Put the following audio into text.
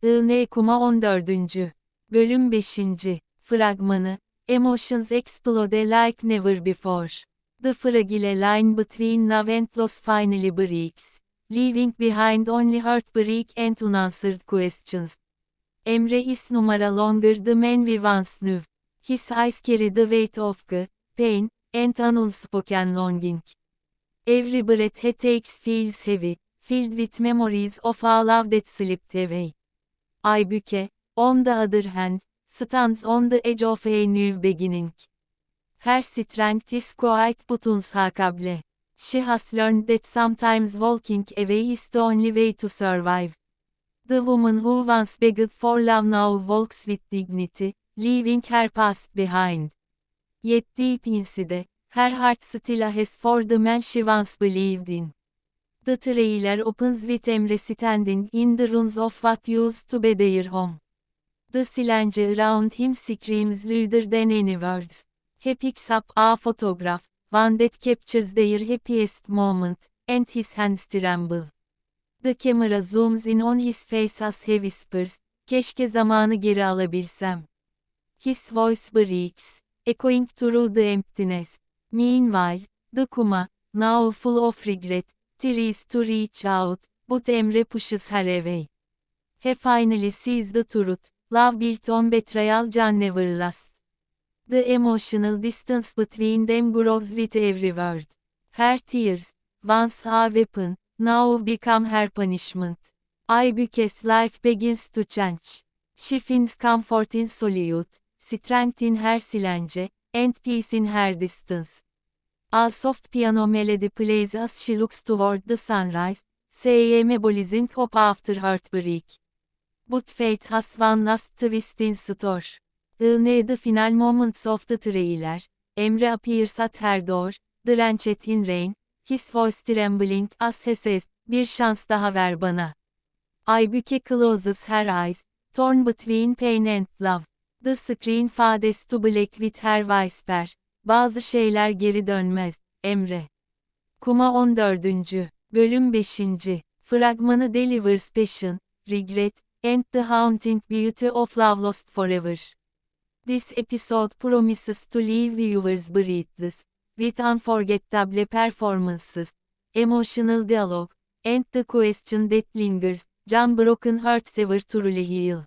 I.N. Kuma 14. Bölüm 5. Fragmanı Emotions explode like never before. The fragile line between love and loss finally breaks, leaving behind only heartbreak and unanswered questions. Emre is numara longer the man we once knew. His eyes carry the weight of the pain and an unspoken longing. Every breath he takes feels heavy, filled with memories of a love that slipped away. Aybüke, on the other hand, stands on the edge of a new beginning. Her strength is quite but unsakable. She has learned that sometimes walking away is the only way to survive. The woman who once begged for love now walks with dignity, leaving her past behind. Yet deep inside, her heart still has for the man she once believed in. The trailer opens with Emre standing in the ruins of what used to be their home. The silence around him screams louder than any words. He picks up a photograph, one that captures their happiest moment, and his hands tremble. The camera zooms in on his face as he whispers, keşke zamanı geri alabilsem. His voice breaks, echoing through the emptiness. Meanwhile, the Kuma, now full of regret, tries to reach out, but Emre pushes her away. He finally sees the truth, love built on betrayal can never last. The emotional distance between them grows with every word. Her tears, once a weapon, now become her punishment. Aybüke's life begins to change. She finds comfort in solitude, strength in her silence, and peace in her distance. A soft piano melody plays as she looks toward the sunrise, symbolizing hope after heartbreak. But fate has one last twist in store. In the final moments of the trailer, Emre appears at her door, drenched in rain, his voice trembling as he says, bir şans daha ver bana. Aybüke closes her eyes, torn between pain and love. The screen fades to black with her whisper. Bazı şeyler geri dönmez, Emre. Kuma 14. Bölüm 5. Fragmanı delivers passion, regret, and the haunting beauty of love lost forever. This episode promises to leave viewers breathless, with unforgettable performances, emotional dialogue, and the question that lingers, can broken hearts ever truly heal?